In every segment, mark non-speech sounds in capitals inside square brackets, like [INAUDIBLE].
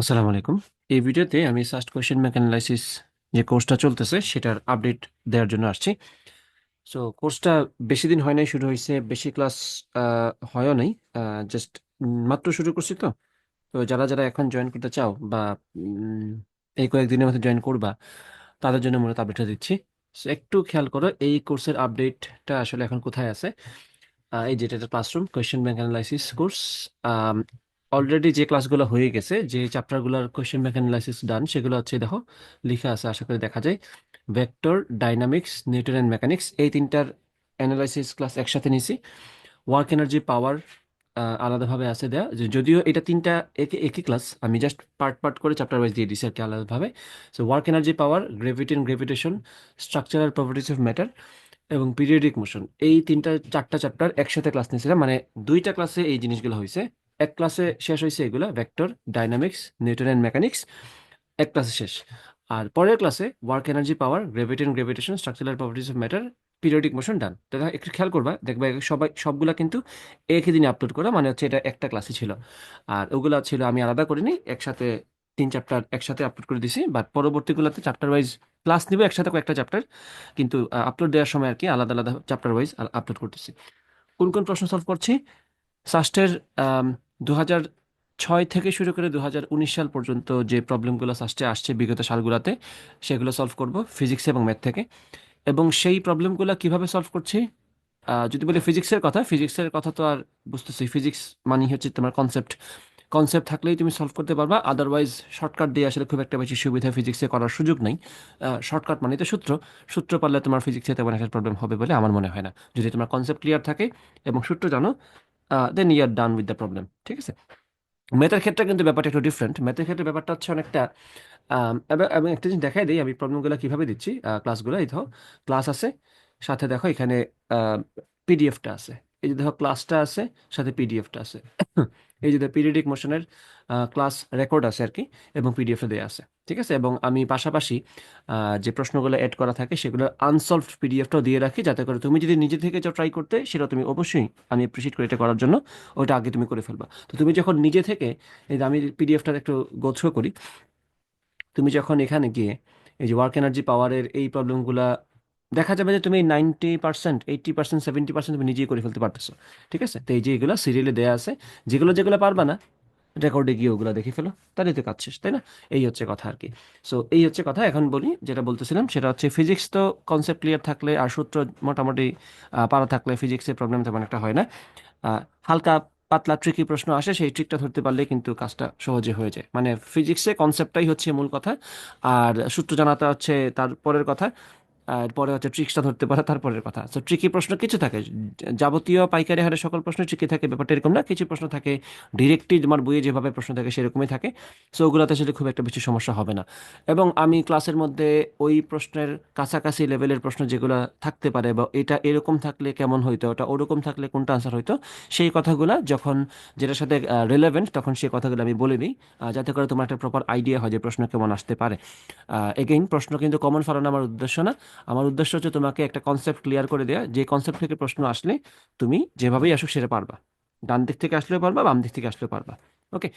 আসসালামু আলাইকুম। এই ভিডিওতে আমি সাস্ট কোয়েশ্চেন ব্যাংক অ্যানালাইসিস যে কোর্সটা চলতেছে, সেটার আপডেট দেওয়ার জন্য আসছি। সো কোর্সটা বেশি দিন হয় নাই, শুরু হয়েছে বেশি ক্লাস হয়ও নাই জাস্ট মাত্র শুরু করছি তো। তো যারা যারা এখন জয়েন করতে চাও বা এই কয়েকদিনের মধ্যে জয়েন করবা, তাদের জন্য মূলত আপডেটটা দিচ্ছি। সো একটু খেয়াল করো, এই কোর্সের আপডেটটা আসলে এখন কোথায় আছে? এই যেটা classroom question bank analysis course already যে ক্লাসগুলো হয়ে গেছে, যে চ্যাপ্টারগুলোর কোয়েশ্চেন ব্যাংক অ্যানালাইসিস ডান সেগুলো হচ্ছে দেখো, লিখা আছে, আশা করি দেখা যায়। Vector dynamics Newton and mechanics এই তিনটার অ্যানালাইসিস ক্লাস একসাথে নিয়েছি। ওয়ার্ক এনার্জি পাওয়ার আলাদাভাবে আছে দেয়া। যদিও এটা তিনটা একই একই ক্লাস আমি জাস্ট পার্ট পার্ট করে চ্যাপ্টার ওয়াইজ দিয়ে দিছি আর কি আলাদাভাবে। So work energy power gravity and gravitation structural properties of matter এবং পিরিয়ডিক মোশন এই তিনটা, চারটা চ্যাপ্টার একসাথে ক্লাস নিয়েছিলাম। মানে দুইটা ক্লাসে এই জিনিসগুলো হয়েছে। এক ক্লাসে শেষ হয়েছে এগুলো vector dynamics Newton and mechanics এক ক্লাসে শেষ। আর পরের ক্লাসে work energy power gravity and gravitation structural properties of matter periodic motion done তো একটু খেয়াল করবা, দেখবা সবাই, সবগুলা কিন্তু একই দিনে আপলোড করা মানে হচ্ছে এটা একটা ক্লাসে ছিল। আর ওগুলা ছিল আমি আলাদা করিনি, একসাথে তিন চ্যাপ্টার একসাথে আপলোড করে দিছি বাট পরবর্তীগুলোতে চ্যাপ্টার ওয়াইজ ক্লাস নিবে, একসাথে কয়েকটা চ্যাপ্টার কিন্তু আপলোড দেওয়ার সময় আর কি আলাদা আলাদা চ্যাপ্টার ওয়াইজ আপলোড করতেছি। কোন কোন প্রশ্ন সলভ করছি? সাস্টের দু ছয় থেকে শুরু করে দু হাজার উনিশ সাল পর্যন্ত যে প্রবলেমগুলো সাস্টে আসছে বিগত সালগুলোতে, সেগুলো সলভ করব ফিজিক্স এবং ম্যাথ থেকে। এবং সেই প্রবলেমগুলো কীভাবে সলভ করছি? যদি বলি ফিজিক্সের কথা ফিজিক্সের কথা তো আর বুঝতেছি। ফিজিক্স মানে হচ্ছে তোমার কনসেপ্ট কনসেপ্ট থাকলেই তুমি সলভ করতে পারবা। আদারওয়াইজ শর্টকাট দিয়ে আসলে খুব একটা বেশি সুবিধা ফিজিক্সে করার সুযোগ নেই। শর্টকাট মানে তো সূত্র। সূত্র পারলে তোমার ফিজিক্সে তেমন একটা প্রবলেম হবে বলে আমার মনে হয় না। যদি তোমার কনসেপ্ট ক্লিয়ার থাকে এবং সূত্র জানো then you are done with the problem ঠিক আছে? ম্যাথের ক্ষেত্রে কিন্তু ব্যাপারটা একটু ডিফারেন্ট ম্যাথের ক্ষেত্রে ব্যাপারটা হচ্ছে অনেকটা এবং একটা জিনিস দেখাই দিই, আমি প্রবলেমগুলো কীভাবে দিচ্ছি ক্লাসগুলো এই ধর ক্লাস আছে, সাথে দেখো এখানে পিডিএফটা আছে। এই যে দেখো ক্লাসটা আছে, সাথে পিডিএফটা আছে। এই যে পিরিয়ডিক মোশনের ক্লাস রেকর্ড আছে আর কি, এবং পিডিএফে দেওয়া আছে, ঠিক আছে? এবং আমি পাশাপাশি যে প্রশ্নগুলো অ্যাড করা থাকে, সেগুলো আনসলভড পিডিএফটাও দিয়ে রাখি, যাতে করে তুমি যদি নিজে থেকে চাও ট্রাই করতে, সেটা তুমি অবশ্যই আমি অ্যাপ্রিসিয়েট করে এটা করার জন্য, ওটা আগে তুমি করে ফেলবা। তো তুমি যখন নিজে থেকে, এই যে আমি পিডিএফটা একটু গোছ্র করি, তুমি যখন এখানে গিয়ে, এই যে ওয়ার্ক এনার্জি পাওয়ারের এই প্রবলেমগুলা দেখা যাবে যে তুমি ninety percent, eighty percent, seventy percent তুমি নিজেই করে ফেলতে পারতেছো, ঠিক আছে? তো এই যে এগুলো সিরিয়ালে দেওয়া আছে, যেগুলো যেগুলো পারবা না রেকর্ডে গিয়ে ওগুলো দেখে ফেলো, তাহলে তো কাজ শেষ, তাই না? এই হচ্ছে কথা আর কি। সো এই হচ্ছে কথা, এখন বলি যেটা বলতেছিলাম, সেটা হচ্ছে ফিজিক্স তো কনসেপ্ট ক্লিয়ার থাকলে আর সূত্র মোটামুটি পারা থাকলে ফিজিক্সের প্রবলেম তেমন একটা হয় না। হালকা পাতলা ট্রিকি প্রশ্ন আসে, সেই ট্রিকটা ধরতে পারলে কিন্তু কাজটা সহজে হয়ে যায়। মানে ফিজিক্সে কনসেপ্টটাই হচ্ছে মূল কথা, আর সূত্র জানাটা হচ্ছে তার পরের কথা। পরে হচ্ছে ট্রিক্সটা ধরতে পারা, তারপরের কথা। তো ট্রিকি প্রশ্ন কিছু থাকে। যাবতীয় পাইকারি হারে সকল প্রশ্ন ট্রিকি থাকে, ব্যাপারটা এরকম না। কিছু প্রশ্ন থাকে ডিরেক্টলি তোমার বইয়ে যেভাবে প্রশ্ন থাকে সেরকমই থাকে। সো ওগুলোতে আসলে খুব একটা বেশি সমস্যা হবে না। এবং আমি ক্লাসের মধ্যে ওই প্রশ্নের কাছাকাছি লেভেলের প্রশ্ন যেগুলো থাকতে পারে বা এটা এরকম থাকলে কেমন হইতো, ওটা ওরকম থাকলে কোনটা আনসার হইতো, সেই কথাগুলো যখন যেটার সাথে রেলেভেন্ট তখন সেই কথাগুলো আমি বলে দিই যাতে করে তোমার একটা প্রপার আইডিয়া হয় যে প্রশ্ন কেমন আসতে পারে। এগেইন প্রশ্ন কিন্তু কমন ফলানো আমার উদ্দেশ্য না। আমার উদ্দেশ্য হচ্ছে তোমাকে একটা কনসেপ্ট ক্লিয়ার করে দেওয়া যে কনসেপ্ট থেকে প্রশ্ন আসলে তুমি যেভাবেই আসুক সেটা পারবা। ডান দিক থেকে আসলেও পারবা, বাম দিক থেকে আসলেও পারবা। ওকে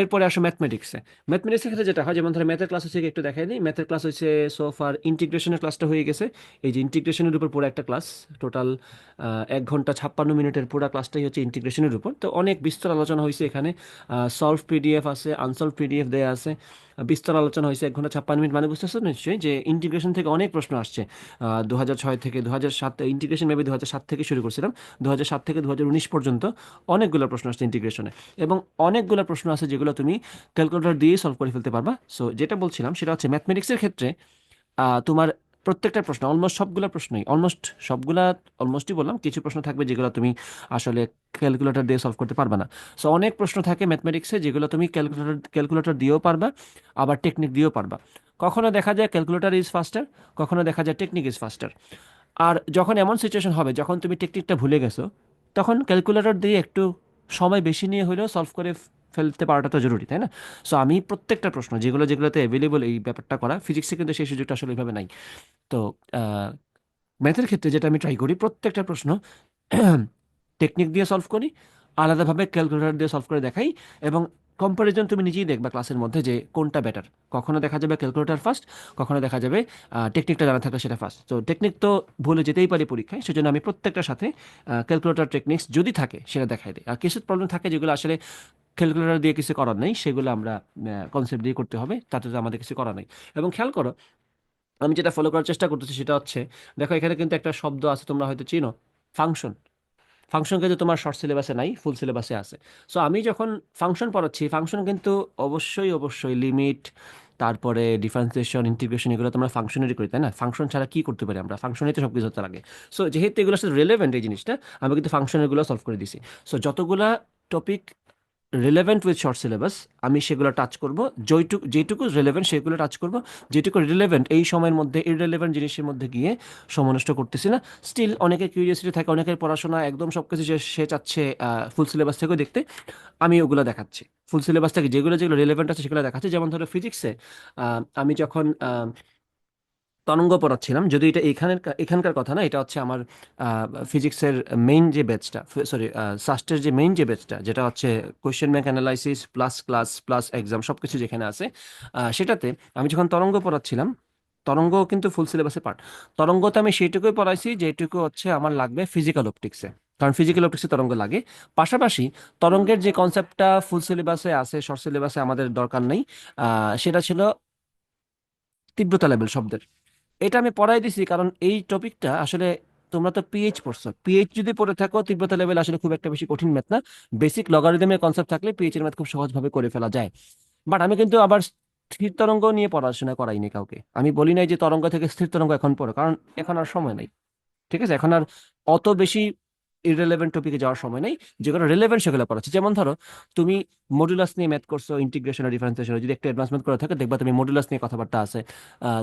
এরপরে আসো ম্যাথমেটিক্সে ম্যাথমেটিক্সের ক্ষেত্রে যেটা হয়, যেমন ধরো ম্যাথের ক্লাস হচ্ছে একটু দেখাই দিই। ম্যাথের ক্লাস হচ্ছে সোফার ইন্টিগ্রেশনের ক্লাসটা হয়ে গেছে। এই যে ইন্টিগ্রেশনের উপর পুরো একটা ক্লাস টোটাল এক ঘণ্টা ছাপ্পান্ন মিনিটের পুরো ক্লাসটাই হচ্ছে ইন্টিগ্রেশনের উপর। তো অনেক বিস্তর আলোচনা হয়েছে এখানে। সলভ পিডিএফ আছে আনসলভ পিডিএফ দেয়া আছে। বিস্তর আলোচনা হয়েছে, এক ঘণ্টা ছাপ্পান্ন মিনিট। মানে বুঝতেছো নিশ্চয়ই যে ইন্টিগ্রেশন থেকে অনেক প্রশ্ন আসছে। দু ছয় থেকে দু সাত ইন্টিগ্রেশন মেবি দু হাজার সাত থেকে শুরু করছিলাম। দু সাত থেকে দু উনিশ পর্যন্ত অনেকগুলো প্রশ্ন আসছে ইন্টিগ্রেশনে এবং অনেকগুলো প্রশ্ন আছে যেগুলো তুমি ক্যালকুলেটর দিয়েই সলভ করে ফেলতে পারবা। সো যেটা বলছিলাম সেটা হচ্ছে ম্যাথমেটিক্সের ক্ষেত্রে তোমার প্রত্যেকটা প্রশ্ন অলমোস্ট সবগুলা প্রশ্নই অলমোস্ট সবগুলা অলমোস্টই বললাম, কিছু প্রশ্ন থাকবে যেগুলো তুমি আসলে ক্যালকুলেটর দিয়ে সলভ করতে পারবে না। সো অনেক প্রশ্ন থাকে ম্যাথমেটিক্সে যেগুলো তুমি ক্যালকুলেটর ক্যালকুলেটর দিয়েও পারবা, আবার টেকনিক দিয়েও পারবা। কখনো দেখা যায় ক্যালকুলেটর ইজ ফাস্টার কখনো দেখা যায় টেকনিক ইজ ফাস্টার আর যখন এমন সিচুয়েশন হবে, যখন তুমি টেকনিকটা ভুলে গেছো, তখন ক্যালকুলেটর দিয়ে একটু সময় বেশি নিয়ে হলেও সলভ করে ফেলতে পারাটা তো জরুরি, তাই না? সো আমি প্রত্যেকটা প্রশ্ন, যেগুলো, যেগুলোতে অ্যাভেলেবল এই ব্যাপারটা করা ফিজিক্সে কিন্তু সেই সুযোগটা আসলে এইভাবে নাই। তো ম্যাথের ক্ষেত্রে যেটা আমি ট্রাই করি, প্রত্যেকটা প্রশ্ন [CLEARS THROAT] টেকনিক দিয়ে সলভ করি, আলাদাভাবে ক্যালকুলেটর দিয়ে সলভ করে দেখাই, এবং কম্পারিজন তুমি নিজেই দেখবা ক্লাসের মধ্যে যে কোনটা বেটার কখনো দেখা যাবে ক্যালকুলেটর ফার্স্ট কখনো দেখা যাবে টেকনিকটা জানা থাকলে সেটা ফার্স্ট তো টেকনিক তো ভুলে যেতেই পারি পরীক্ষায়, সেজন্য আমি প্রত্যেকটার সাথে ক্যালকুলেটর টেকনিক্স যদি থাকে, সেটা দেখাই দিই। আর কিছু প্রবলেম থাকে যেগুলো আসলে ক্যালকুলেটর দিয়ে কিছু করার নেই, সেগুলো আমরা কনসেপ্ট দিয়ে করতে হবে, তাতে তো আমাদের কিছু করার নেই। এবং খেয়াল করো, আমি যেটা ফলো করার চেষ্টা করতেছি সেটা হচ্ছে, দেখো এখানে কিন্তু একটা শব্দ আছে, তোমরা হয়তো চিনো ফাংশন ফাংশন কিন্তু তোমার শর্ট সিলেবাসে নাই ফুল সিলেবাসে আছে। সো আমি যখন ফাংশন পড়াচ্ছি ফাংশন কিন্তু অবশ্যই অবশ্যই লিমিট তারপরে ডিফারেন্সিয়েশন ইন্টিগ্রেশন এগুলো তোমরা ফাংশনেরই করি, তাই না? ফাংশন ছাড়া কি করতে পারি আমরা? ফাংশনেই তো সব কিছু হতে লাগে। সো যেহেতু এগুলো সাথে রিলেভেন্ট এই জিনিসটা, আমি কিন্তু ফাংশনেরগুলো সলভ করে দিছি। সো যতগুলা topic relevant with short syllabus আমি সেগুলো টাচ করব যেটুকু যেটুকু রিলেভেন্ট সেগুলো টাচ করব যেটুকু রিলেভেন্ট এই সময়ের মধ্যে ইররিলেভেন্ট জিনিসের মধ্যে গিয়ে সময় নষ্ট করতেছি না। স্টিল অনেকের কিউরিয়াসিটি থাকে, অনেকের পড়াশোনা, একদম সব কিছু যে সে চাচ্ছে ফুল সিলেবাস থেকেও দেখতে, আমি ওগুলো দেখাচ্ছি। ফুল সিলেবাস থেকে যেগুলো যেগুলো রিলেভেন্ট আছে সেগুলো দেখাচ্ছি। যেমন ধরো ফিজিক্সে আমি যখন তরঙ্গ পড়াচ্ছিলাম যদি এটা এখানের এখানকার কথা না, এটা হচ্ছে আমার ফিজিক্সের মেইন যে ব্যাচটা সরি সাস্টের যে মেইন যে ব্যাচটা যেটা হচ্ছে question bank analysis plus class plus exam সব কিছু যেখানে আছে সেটাতে আমি যখন তরঙ্গ পড়াচ্ছিলাম, তরঙ্গ কিন্তু ফুল সিলেবাসে পার্ট তরঙ্গতে আমি সেইটুকুই পড়াইছি যেটুকু হচ্ছে আমার লাগবে ফিজিক্যাল অপটিক্সে কারণ ফিজিক্যাল অপটিক্সে তরঙ্গ লাগে, পাশাপাশি তরঙ্গের যে কনসেপ্টটা ফুল সিলেবাসে আছে শর্ট সিলেবাসে আমাদের দরকার নেই সেটা ছিল তীব্রতা লেভেল শব্দের এটা আমি পড়াই দিছি কারণ এই টপিকটা আসলে তোমরা তো পিএইচ পড়ছো। পিএইচ যদি পড়ে থাকো, তীব্রতা লেভেল আসলে খুব একটা বেশি কঠিন ম্যাথ না। বেসিক লগারিদমের কনসেপ্ট থাকলে পিএইচ এর ম্যাথ খুব সহজভাবে করে ফেলা যায়। বাট আমি কিন্তু আবার স্থির তরঙ্গ নিয়ে পড়াশোনা করাইনি কাউকে। আমি বলি নাই যে তরঙ্গ থেকে স্থির তরঙ্গ এখন পড়ো, কারণ এখন আর সময় নাই। ঠিক আছে? এখন আর অত বেশি ইররেলেভেন্ট টপিকে যাওয়ার সময় নেই যেগুলো রিলেভেন্ট সেগুলো পড়াচ্ছি যেমন ধরো, তুমি মডুলাস নিয়ে ম্যাথ করছ ইন্টিগ্রেশন আর ডিফারেন্সিয়েশন যদি একটা অ্যাডভান্সমেন্ট করে থাকে, দেখবা তুমি মডুলাস নিয়ে কথাবার্তা আছে।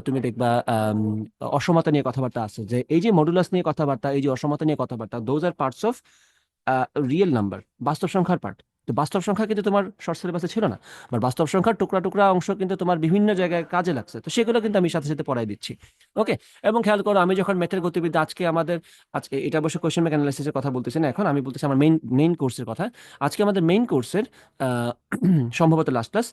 তুমি দেখবা অসমতা নিয়ে কথাবার্তা আছে। যে এই যে মডুলাস নিয়ে কথাবার্তা, এই যে অসমতা নিয়ে কথাবার্তা those are parts of real number বাস্তব সংখ্যার পার্ট তো বাস্তব সংখ্যা কিন্তু তোমার শর্ট সিলেবাসে ছিল না। বাট বাস্তব সংখ্যার টুকরা টুকরা অংশ কিন্তু তোমার বিভিন্ন জায়গায় কাজে লাগছে। তো সেগুলো কিন্তু আমি সাথে সাথে পড়াই দিচ্ছি। ওকে এবং খেয়াল করো, আমি যখন ম্যাথের গতিবিদ্যা আজকে আমাদের, আজকে এটা অবশ্য কোয়েশ্চেন ব্যাংক অ্যানালাইসিসের কথা বলতেছি না এখন, আমি বলতেছি আমার মেইন মেইন কোর্সের কথা। আজকে আমাদের মেইন কোর্সের [CLEARS THROAT] সম্ভবত লাস্ট ক্লাস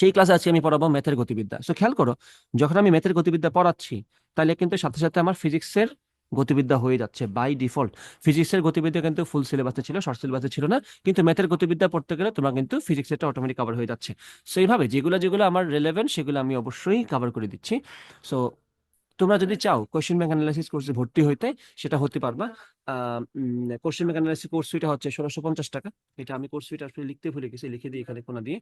সেই ক্লাসে আজকে আমি পড়াবো ম্যাথের গতিবিদ্যা। সো খেয়াল করো, যখন আমি ম্যাথের গতিবিদ্যা পড়াচ্ছি, তাহলে কিন্তু সাথে সাথে আমার ফিজিক্সের গতিবিদ্যা হয়ে যাচ্ছে বাই ডিফল্ট ফিজিক্সের গতিবিদ্যা কিন্তু ফুল সিলেবাসে ছিল শর্ট সিলেবাসে ছিল না, কিন্তু ম্যাথের গতিবিদ্যা পড়তে গেলে তোমার কিন্তু ফিজিক্সেরটা অটোমেটিক কভার হয়ে যাচ্ছে। সো এইভাবে যেগুলো যেগুলো আমার রেলেভেন্ট সেগুলো আমি অবশ্যই কভার করে দিচ্ছি। সো তোমরা যদি চাও কোশ্চেন ব্যাংক অ্যানালাইসিস কোর্সে ভর্তি হইতে, সেটা হতে পারবা। কোশ্চেন ব্যাংক অ্যানালাইসিস কোর্স ফিটা হচ্ছে ষোলোশো পঞ্চাশ টাকা। এটা আমি কোর্স ফিটা আসলে লিখতে ভুলে গেছি, লিখে দিই এখানে কোনা দিয়ে।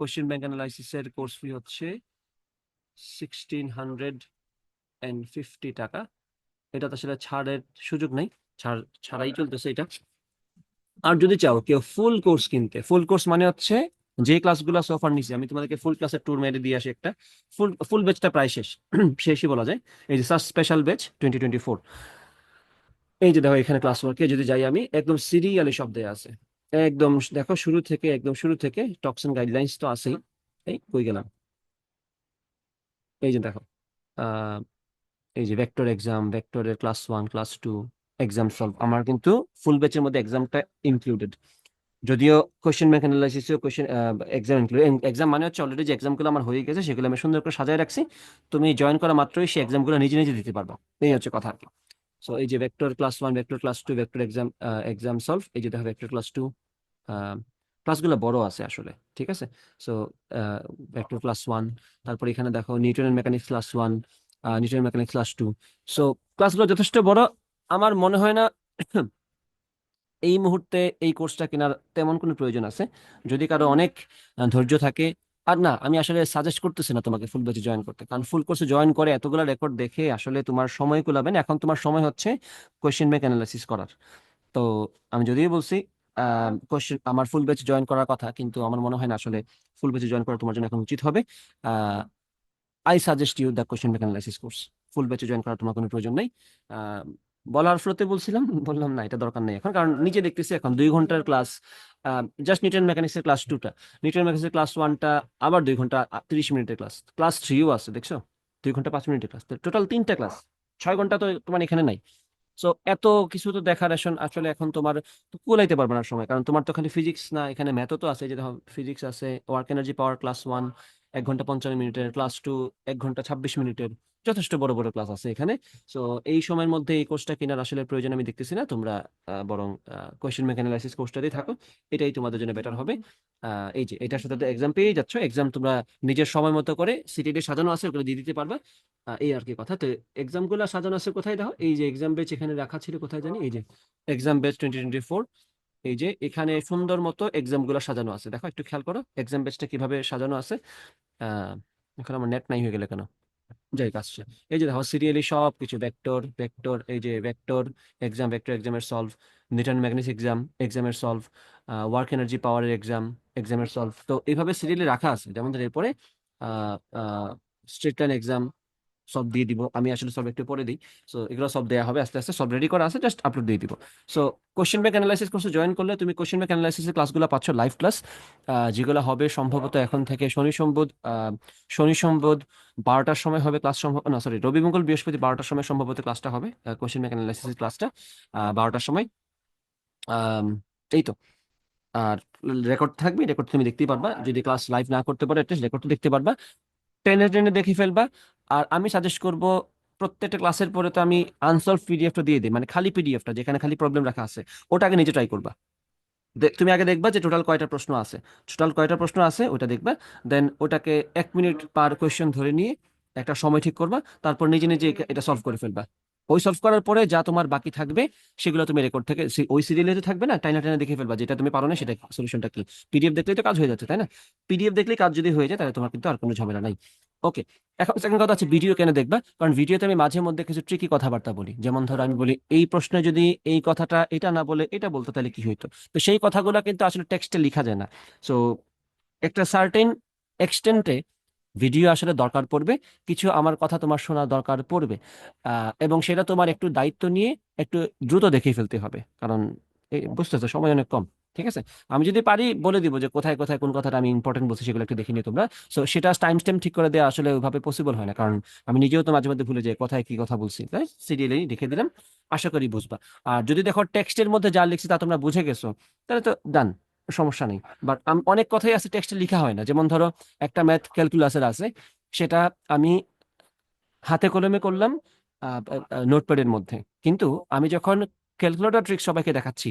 কোশ্চেন ব্যাংক অ্যানালাইসিসের কোর্স ফি হচ্ছে সিক্সটিন হান্ড্রেড অ্যান্ড ফিফটি টাকা। এটা তো আসলে ছাড়ের সুযোগ নাই। ছাড় ছাড়াই চলতেছে এটা। আর যদি চাও কেউ ফুল কোর্স কিনতে ফুল কোর্স মানে হচ্ছে যে ক্লাসগুলো সোফার নিচে আমি তোমাদেরকে ফুল ক্লাসের ট্যুর মেরে দিয়ে আসি একটা। ফুল ফুল ব্যাচটা প্রায় শেষ [CLEARS THROAT] শেষই বলা যায়। এই যে search special batch twenty twenty four এই যে দেখো এখানে ক্লাস ওয়ার্কে যদি যাই আমি একদম সিরিয়ালি শব্দে আছে। একদম দেখো শুরু থেকে একদম শুরু থেকে টক্সিন গাইডলাইন্স তো আছেই। এই কই গেলাম? এই যে দেখো আহ এই যে ভেক্টর এক্সাম ভেক্টরের class one class two exam solve আমার কিন্তু ফুল ব্যাচের মধ্যে এক্সামটা ইনক্লুডেড যদিও question bank question exam include exam মানে হচ্ছে অলরেডি যে এক্সামগুলো আমার হয়ে গেছে, সেগুলো আমি সুন্দর করে সাজায় রাখছি। তুমি জয়েন করা মাত্রই সেই এক্সামগুলো নিজে নিজে দিতে পারব। এই হচ্ছে কথা আর কি। সো এই যে vector class one vector class two vector exam exam solve এই যে দেখো ভেক্টর ক্লাস টু ক্লাসগুলো বড় আছে আসলে, ঠিক আছে? সো ভেক্টর ক্লাস ওয়ান তারপর এখানে দেখো নিউটনের মেকানিক্স ক্লাস ওয়ান নিউটনের মেকানিক্স ক্লাস টু সো ক্লাসগুলো যথেষ্ট বড়। আমার মনে হয় না [CLEARS THROAT] এই মুহূর্তে এই কোর্সটা কেনার তেমন কোনো প্রয়োজন আছে। যদি কারও অনেক ধৈর্য থাকে, আর না, আমি আসলে সাজেস্ট করতেছি না তোমাকে ফুল ব্যাচে জয়েন করতে। কারণ ফুল কোর্সে জয়েন করে এতগুলো রেকর্ড দেখে আসলে তোমার সময় কুলাবে না এখন তোমার সময় হচ্ছে কোয়েশ্চেন ব্যাংক অ্যানালাইসিস করার। তো, আমি যদিও বলছি কোয়েশ্চেন আমার ফুল ব্যাচ জয়েন করার কথা, কিন্তু আমার মনে হয় না আসলে ফুল ব্যাচে জয়েন করা তোমার জন্য এখন উচিত হবে। I suggest you the question bank analysis course full ব্যাচে জয়েন করার তোমার কোনো প্রয়োজন নেই। বলার ফ্লোতে বলছিলাম, বললাম না, এটা দরকার নেই এখন। কারণ নিজে দেখতেছি এখন দুই ঘণ্টার ক্লাস জাস্ট নিউটন মেকানিক্সের ক্লাস টুটা নিউটন মেকানিক্সের ক্লাস ওয়ানটা আবার দুই ঘণ্টা তিরিশ মিনিটের ক্লাস ক্লাস থ্রিও আছে, দেখছ? দুই ঘণ্টা, পাঁচ মিনিটের ক্লাস টোটাল তিনটা ক্লাস ছয় ঘণ্টা তো তোমার এখানে নাই। সো এত কিছু তো দেখার এখন আসলে এখন তোমার কুলাইতে পারবে না সময়। কারণ তোমার তো খালি ফিজিক্স না, এখানে ম্যাথও তো আছে যে ফিজিক্স আছে work energy power class one এক ঘণ্টা পঞ্চান্ন মিনিটের ক্লাস টু এক ঘণ্টা ছাব্বিশ মিনিটের যথেষ্ট বড় বড় ক্লাস আছে এখানে। সো এই সময়ের মধ্যে এই কোর্সটা কেনার আসলে প্রয়োজন আমি দেখতেছি না। তোমরা বরং কোয়েশ্চেন ব্যাংক অ্যানালাইসিস কোর্সটাতেই থাকো। এটাই তোমাদের জন্য বেটার হবে। এই যে, এটার সাথে এক্সাম পেয়ে যাচ্ছ। এক্সাম তোমরা নিজের সময় মতো করে সিটিডি সাজানো আছে, ওগুলো দিয়ে দিতে পারবা। এই আর কি কথা। তো এক্সামগুলো সাজানো আছে কোথায় দেখো? এই যে এক্সাম বেচ এখানে রাখা ছিল কোথায় জানি? এই যে exam batch twenty twenty four এই যে এখানে সুন্দর মতো এক্সামগুলো সাজানো আছে। দেখো, একটু খেয়াল করো এক্সাম বেচটা কীভাবে সাজানো আছে। এখন আমার নেট নাই হয়ে গেলে কেন? যাই আসছে। এই যে দেখো সিরিয়ালি সব কিছু ভেক্টর ভেক্টর এই যে ভেক্টর এক্সাম ভেক্টর এক্সামের সলভ নিউটন ম্যাগনেস এক্সাম এক্সামের সলভ ওয়ার্ক এনার্জি পাওয়ারের এক্সাম এক্সামের সলভ তো এইভাবে সিরিয়ালি রাখা আছে। যেমন ধর, এরপরে স্ট্রেট লাইন এক্সাম সব দিয়ে দিব। আমি আসলে সব একটু পরে দিই। সো এগুলো সব দেওয়া হবে। আস্তে আস্তে সব রেডি করা আছে জাস্ট আপলোড দিয়ে দিব। সো কোশ্চেন ব্যাক অ্যানালাইসিস কোর্সে জয়েন করলে তুমি কোশ্চেন ব্যাক অ্যানালাইসিসের ক্লাসগুলো পাচ্ছ লাইভ ক্লাস যেগুলো হবে সম্ভবত এখন থেকে শনি সম্বোধ শনি সম্বোধ বারোটার সময় হবে ক্লাস সম্ভব, না সরি রবি মঙ্গল বৃহস্পতি বারোটার সময় সম্ভবত ক্লাসটা হবে কোশ্চেন ব্যাংক অ্যানালাইসিস ক্লাসটা বারোটার সময়। এই তো। আর রেকর্ড থাকবে রেকর্ড তুমি দেখতেই পারবা। যদি ক্লাস লাইভ না করতে পারো রেকর্ড দেখতে পারবা। টেনে টেনে দেখে ফেলবা। আর আমি সাজেস্ট করব প্রত্যেকটা ক্লাসের পরে তো আমি আনসলভ পিডিএফটা দিয়ে দিই মানে খালি পিডিএফটা যেখানে খালি প্রবলেম রাখা আছে, ওটা আগে নিজে ট্রাই করবা। তুমি আগে দেখবা যে টোটাল কয়টা প্রশ্ন আছে। টোটাল কয়টা প্রশ্ন আছে ওটা দেখবা দেন ওটাকে এক মিনিট পার কোয়েশ্চেন ধরে নিয়ে একটা সময় ঠিক করবা, তারপর নিজে নিজে এটা সলভ করে ফেলবা। ওই সলভ করার পরে যা তোমার বাকি থাকবে, সেগুলো তুমি রেকর্ড থেকে ওই সিরিয়ালে তো থাকবে না, টাইনা টাইনা দেখে ফেলবা, যেটা তুমি পারো না, সেটা সলিউশনটা কি? পিডিএফ দেখলেই তো কাজ হয়ে যাচ্ছে, তাই না? পিডিএফ দেখলেই কাজ যদি হয়ে যায়, তাহলে তোমার কিন্তু আর কোনো ঝামেলা নাই। ওকে এখন সেকেন্ড কথা হচ্ছে ভিডিও কেন দেখবা? কারণ ভিডিওতে আমি মাঝে মধ্যে কিছু ট্রিকি কথাবার্তা বলি। যেমন ধরো আমি বলি, এই প্রশ্নে যদি এই কথাটা এটা না বলে, এটা বলতো তাহলে কি হইতো? তো সেই কথাগুলো কিন্তু আসলে টেক্সটে লেখা যায় না। সো একটা সার্টেন এক্সটেন্টে ভিডিও আসলে দরকার পড়বে, কিছু আমার কথা তোমার শোনা দরকার পড়বে এবং সেটা তোমার একটু দায়িত্ব নিয়ে একটু দ্রুত দেখে ফেলতে হবে। কারণ বুঝতেছো? সময় অনেক কম। ঠিক আছে? আমি যদি পারি বলে দিব যে কোথায় কোথায়, কোন কথাটা আমি ইম্পর্টেন্ট বলছি সেগুলো একটু দেখে নিও তোমরা। সো সেটা টাইম স্ট্যাম্প ঠিক করে দেওয়া আসলে ওইভাবে পসিবল হয় না। কারণ আমি নিজেও তো মাঝে মধ্যে ভুলে যাই কোথায় কি কথা বলছি। তাই? সিরিয়ালি লিখে দিলাম। আশা করি বুঝবা। আর যদি দেখো টেক্সটের মধ্যে যা লিখছি তা তোমরা বুঝে গেছো, তাহলে তো ডান সমস্যা নেই। বাট অনেক কথাই আছে টেক্সটে লেখা হয় না। যেমন ধরো একটা ম্যাথ ক্যালকুলাসের আছে, সেটা আমি হাতে কলমে করলাম নোটপ্যাডের মধ্যে। কিন্তু আমি যখন ক্যালকুলেটর ট্রিক্স সবাইকে দেখাচ্ছি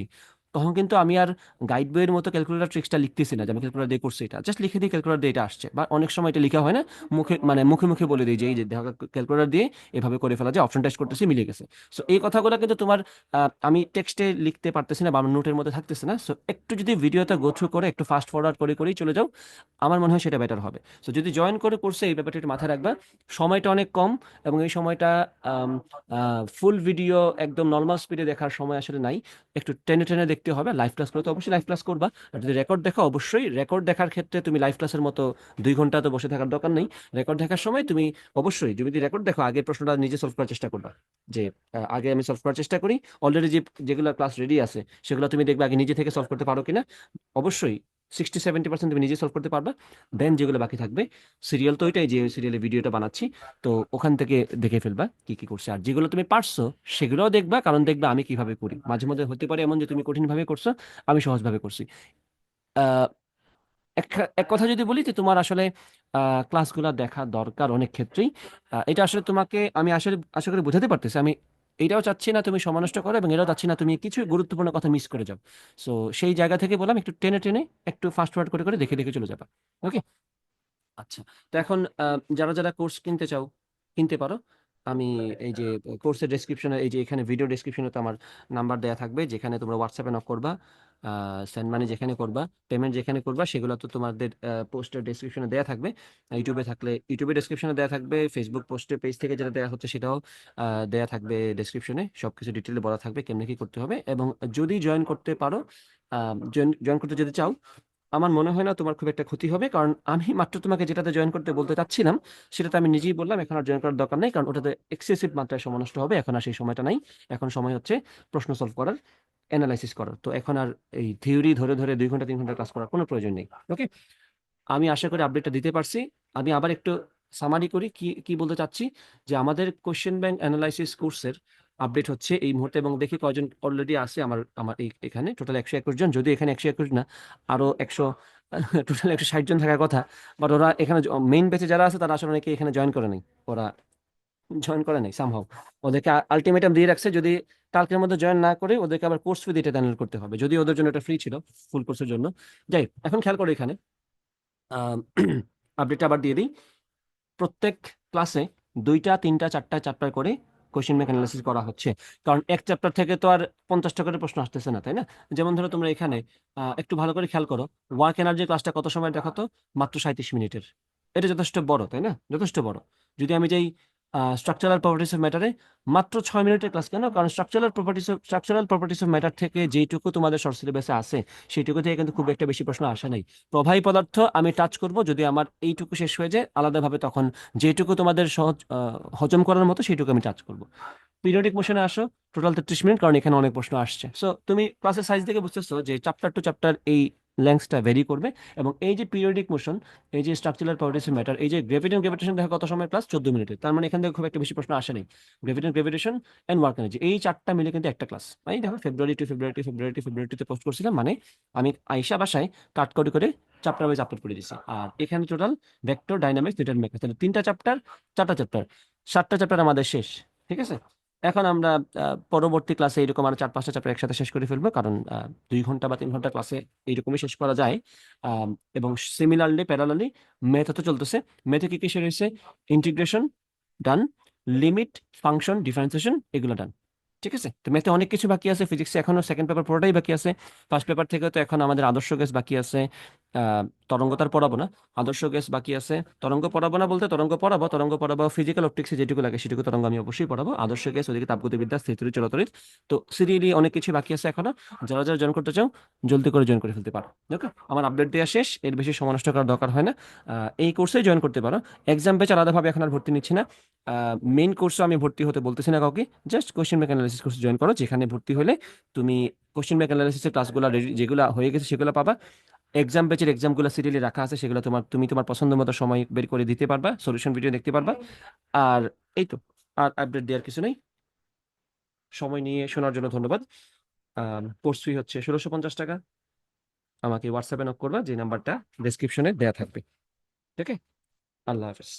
তখন কিন্তু আমি আর গাইড বইয়ের মতো ক্যালকুলেটার ট্রিক্সটা লিখতেছি না যে আমি ক্যালকুলেটর দিয়ে করছি এটা। জাস্ট লিখে দিই ক্যালকুলেটর দিয়ে এটা আসছে। বা অনেক সময় এটা লেখা হয় না, মুখে মানে মুখে মুখে বলে দিই যে এই যে ক্যালকুলেটার দিয়ে এভাবে করে ফেলা যায় অপশন টেস্ট করতেছি, মিলে গেছে। সো এই কথাগুলো কিন্তু তোমার আমি টেক্সটে লিখতে পারতেছি না বা আমার নোটের মধ্যে থাকতেছে না। সো একটু যদি ভিডিওটা গো থ্রু করে, একটু ফাস্ট ফরওয়ার্ড করে, করেই চলে যাও, আমার মনে হয় সেটা বেটার হবে। সো যদি জয়েন করে করছে, এই ব্যাপারটা একটু মাথায় রাখবা। সময়টা অনেক কম এবং এই সময়টা ফুল ভিডিও একদম নর্মাল স্পিডে দেখার সময় আসলে নাই। একটু টেনে টেনে দেখতে হবে। লাইভ ক্লাস করে তো অবশ্যই লাইভ ক্লাস করবা। আর যদি রেকর্ড দেখো অবশ্যই রেকর্ড দেখার ক্ষেত্রে তুমি লাইভ ক্লাসের মতো দুই ঘণ্টা তো বসে থাকার দরকার নেই। রেকর্ড দেখার সময় তুমি অবশ্যই যদি রেকর্ড দেখো আগে প্রশ্নটা নিজে সলভ করার চেষ্টা করবা। যে আগে আমি সলভ করার চেষ্টা করি। অলরেডি যে, যেগুলো ক্লাস রেডি আছে, সেগুলো তুমি দেখবে আগে নিজে থেকে সলভ করতে পারো কিনা। অবশ্যই সিক্সটি সেভেন্টি পার্সেন্ট তুমি নিজে সলভ করতে পারবা। দেন যেগুলো বাকি থাকবে সিরিয়াল তো ওইটাই যে সিরিয়ালে ভিডিওটা বানাচ্ছি, তো ওখান থেকে দেখে ফেলবা কি কি করছে। আর যেগুলো তুমি পারছ, সেগুলোও দেখবা, কারণ দেখবা আমি কীভাবে করি। মাঝে মধ্যে হতে পারে এমন যে তুমি কঠিনভাবে করছ, আমি সহজভাবে করছি। এক কথা যদি বলি যে তোমার আসলে ক্লাসগুলো দেখা দরকার অনেক ক্ষেত্রেই। এটা আসলে তোমাকে, আমি আসলে, আশা করি বোঝাতে পারতেছি। আমি এটাও চাচ্ছি না তুমি সমানষ্ট করো এবং এটাও চাচ্ছি না তুমি কিছু গুরুত্বপূর্ণ কথা মিস করে যাও। সো সেই জায়গা থেকে বললাম, একটু টেনে টেনে, একটু ফাস্ট ওয়ার্ড করে করে দেখে দেখে চলে যাবা। ওকে আচ্ছা তো এখন যারা যারা কোর্স কিনতে চাও, কিনতে পারো। আমি এই যে কোর্সের ডেসক্রিপশনে এই যে এখানে ভিডিও ডেসক্রিপশনে তো আমার নাম্বার দেওয়া থাকবে, যেখানে তোমরা হোয়াটসঅ্যাপে নক করবা। সেন্ড মানি যেখানে করবা পেমেন্ট যেখানে করবা, সেগুলো তো তোমাদের পোস্টের ডেসক্রিপশনে দেওয়া থাকবে। ইউটিউবে থাকলে ইউটিউবে ডেসক্রিপশনে দেওয়া থাকবে ফেসবুক পোস্টের পেজ থেকে যেটা দেওয়া হচ্ছে সেটাও দেওয়া থাকবে ডেসক্রিপশনে সবকিছু ডিটেলে বলা থাকবে কেমনে কি করতে হবে। এবং যদি জয়েন করতে পারো জয়েন করতে যদি চাও, আমার মনে হয় না তোমার খুব একটা ক্ষতি হবে। কারণ আমি মাত্র তোমাকে যেটাতে জয়েন করতে বলতে চাচ্ছিলাম, সেটাতে আমি নিজেই বললাম, এখন আর জয়েন করার দরকার নেই। কারণ ওটাতে এক্সেসিভ মাত্রায় সময় নষ্ট হবে। এখন আর সেই সময়টা নাই। এখন সময় হচ্ছে প্রশ্ন সলভ করার। অ্যানালাইসিস করো। তো এখন আর এই থিওরি ধরে ধরে দুই ঘণ্টা, তিন ঘণ্টা ক্লাস করার কোনো প্রয়োজন নেই। ওকে আমি আশা করি আপডেটটা দিতে পারছি। আমি আবার একটু সামারি করি কি কি বলতে চাচ্ছি? যে আমাদের কোশ্চেন ব্যাংক অ্যানালাইসিস কোর্সের আপডেট হচ্ছে এই মুহূর্তে এবং দেখি কয়জন অলরেডি আছে আমার আমার এই, এখানে। টোটাল একশো একুশ জন। যদি এখানে একশো একুশ না, আরও একশো [LAUGHS] টোটাল একশো ষাট জন থাকার কথা। বাট ওরা এখানে মেইন ব্যাচে যারা আছে তারা আসলে অনেকে এখানে জয়েন করে নাই। ওরা জয়েন করে নাই সামহাও ওদেরকে আলটিমেটাম দিয়ে রাখছে যদি কালকের মধ্যে জয়েন না করে ওদেরকে আবার কোর্স ফি দিতে ডাউনলোড করতে হবে। যদি ওদের জন্য এটা ফ্রি ছিল ফুল কোর্সের জন্য। যাই এখন খেয়াল করো এখানে। আপডেটটা [CLEARS THROAT] আবার দিয়ে দিই। প্রত্যেক ক্লাসে দুইটা, তিনটা, চারটা চ্যাপ্টার করে কোশ্চেন ব্যাংক অ্যানালাইসিস করা হচ্ছে। কারণ এক চ্যাপ্টার থেকে তো আর পঞ্চাশটা করে প্রশ্ন আসতেছে না, তাই না? যেমন ধরো তোমরা এখানে একটু ভালো করে খেয়াল করো। ওয়ার্ক এনার্জি ক্লাসটা কত সময় দেখাতো? মাত্র সাঁত্রিশ মিনিটের। এটা যথেষ্ট বড়, তাই না? যথেষ্ট বড়। যদি আমি যাই স্ট্রাকচারাল প্রপার্টিস অফ ম্যাটারে মাত্র ছয় মিনিটের ক্লাস কেন? কারণ structural properties of structural properties of matter থেকে যেইটুকু তোমাদের শর্ট সিলেবাসে আছে, সেইটুকু থেকে কিন্তু খুব একটা বেশি প্রশ্ন আসে নাই। প্রবাহী পদার্থ আমি টাচ করব, যদি আমার এইটুকু শেষ হয়ে যায়, আলাদাভাবে তখন যেটুকু তোমাদের সহজ হজম করার মতো, সেইটুকু আমি টাচ করব। পিরিয়ডিক মোশনে আসো টোটাল তেত্রিশ মিনিট, কারণ এখানে অনেক প্রশ্ন আসছে। সো তুমি ক্লাসের সাইজ দেখে বুঝতেছো যে চ্যাপ্টার টু চ্যাপ্টার এই লেন্থটা ভেরি করবে। এবং এই যে পিরিয়ডিক মোশন এই যে স্ট্রাকচারাল প্রপার্টিস ম্যাটার এই যে গ্রেভিটেশন গ্রেভিটেশন দেখা কত সময়? ক্লাস চোদ্দ মিনিটে। তার মানে এখান থেকে খুব একটা বেশি প্রশ্ন আসে নাই। Gravitation gravitation and work energy এই চারটা মিলে কিন্তু একটা ক্লাস আমি দেখো February two February two February two ফেব্রুয়ারিতে পোস্ট করছিলাম মানে আমি আইসা বাসায় কাট করে করে চ্যাপ্টার ওয়াইজ আপলোড করে দিছি আর এখানে টোটাল ভেক্টর ডাইনামিক্স তাহলে তিনটা চ্যাপ্টার চারটা চ্যাপ্টার সাতটা চ্যাপ্টার আমাদের শেষ, ঠিক আছে? এখন আমরা পরবর্তী ক্লাসে এরকম আরও চার পাঁচটা চ্যাপ্টার একসাথে শেষ করে ফেলব। কারণ দুই ঘণ্টা বা তিন ঘণ্টা ক্লাসে এইরকমই শেষ করা যায়। এবং সিমিলারলি প্যারালালি ম্যাথ তো চলতেছে। ম্যাথে কি কি শেষ হয়েছে? Integration done limit function differentiation এগুলো ডান ঠিক আছে? তো ম্যাথে অনেক কিছু বাকি আছে ফিজিক্সে এখনও সেকেন্ড পেপার পুরোটাই বাকি আছে। ফার্স্ট পেপার থেকে তো এখন আমাদের আদর্শ গ্যাস বাকি আছে। তরঙ্গ তার পড়াবো না। আদর্শ গ্যাস বাকি আছে। তরঙ্গ পড়াবো না বলতে তরঙ্গ পড়াবো তরঙ্গ পড়াবো ফিজিক্যাল অপটিক্সে যেটুকু লাগে সেটুকু তরঙ্গ আমি অবশ্যই পড়াবো। আদর্শ গ্যাস ওদিকে তাপগতিবিদ্যা স্থিতির চলতরিত তো সিরিয়ালি অনেক কিছু বাকি আছে এখনও। যারা যারা জয়েন করতে চাও, জলদি করে জয়েন করে ফেলতে পারো। ওকে আমার আপডেট দেওয়া শেষ। এর বেশি সময় নষ্ট করার দরকার হয় না। এই কোর্সে জয়েন করতে পারো। এক্সাম বেচ আলাদাভাবে এখন আর ভর্তি নিচ্ছি না। মেইন কোর্সে আমি ভর্তি হতে বলতেছি না কাউকে। জাস্ট কোশ্চেন ব্যাংক অ্যানালিসিস কোর্সে জয়েন করো। যেখানে ভর্তি হলে তুমি কোশ্চেন ব্যাংক অ্যানালিসিসের ক্লাসগুলো যেগুলো হয়ে গেছে সেগুলো পাবা। এক্সাম ব্যাচের এক্সামগুলো সিরিয়ালি রাখা আছে সেগুলো তোমার তুমি তোমার পছন্দ মতো সময় বের করে দিতে পারবা সলিউশন ভিডিও দেখতে পারবা। আর এই তো আর আপডেট দেওয়ার কিছু নেই। সময় নিয়ে শোনার জন্য ধন্যবাদ। কোর্স ফি হচ্ছে ষোলোশো পঞ্চাশ টাকা। আমাকে হোয়াটসঅ্যাপে নক করবা যে নাম্বারটা ডেসক্রিপশনে দেয়া থাকবে। ঠিক আছে আল্লাহ হাফেজ।